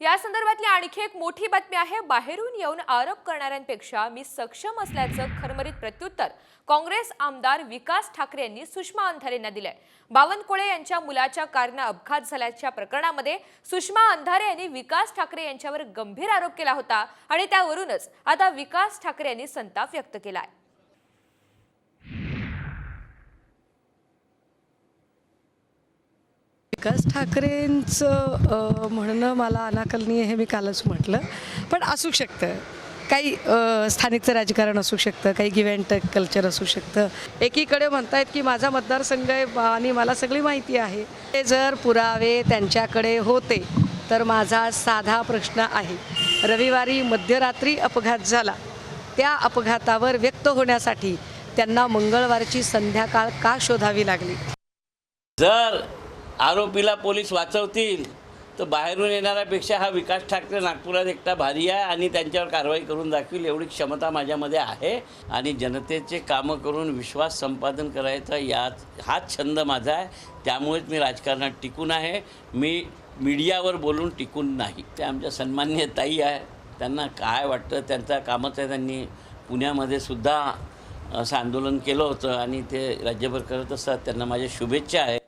या संदर्भातली आणखी एक मोठी बातमी आहे. बाहेरून येऊन आरोप करणाऱ्यांपेक्षा मी सक्षम असल्याचं खरमरीत प्रत्युत्तर काँग्रेस आमदार विकास ठाकरे यांनी सुषमा अंधारे यांना दिलंय. बावनकुळे यांच्या मुलाच्या कारनं अपघात झाल्याच्या प्रकरणामध्ये सुषमा अंधारे यांनी विकास ठाकरे यांच्यावर गंभीर आरोप केला होता आणि त्यावरूनच आता विकास ठाकरे यांनी संताप व्यक्त केला आहे विकास ठाकरेंचं म्हणणं मला अनाकलनीय हे मी कालच म्हटलं. पण असू शकतं. काही स्थानिकचं राजकारण असू शकतं काही गिव्ह अँड टेक कल्चर असू शकतं. एकीकडे म्हणतायत की माझा मतदारसंघ आहे आणि मला सगळी माहिती आहे. ते जर पुरावे त्यांच्याकडे होते तर माझा साधा प्रश्न आहे. रविवारी मध्यरात्री अपघात झाला. त्या अपघातावर व्यक्त होण्यासाठी त्यांना मंगळवारची संध्याकाळ का शोधावी लागली? जर आरोपीला पोलीस वाचवतील. तर बाहेरून येणाऱ्यापेक्षा हा विकास ठाकरे नागपुरात एकटा भारी आहे आणि त्यांच्यावर कारवाई करून दाखवील एवढी क्षमता माझ्यामध्ये आहे. आणि जनतेचे कामं करून विश्वास संपादन करायचा याच हाच छंद माझा आहे. त्यामुळेच मी राजकारणात टिकून आहे. मी मीडियावर बोलून टिकून नाही. ते आमच्या सन्मान्य ताई आहे. त्यांना काय वाटतं त्यांचा कामच आहे त्यांनी पुण्यामध्ये सुद्धा असं आंदोलन केलं होतं आणि ते राज्यभर करत असतात. त्यांना माझ्या शुभेच्छा आहे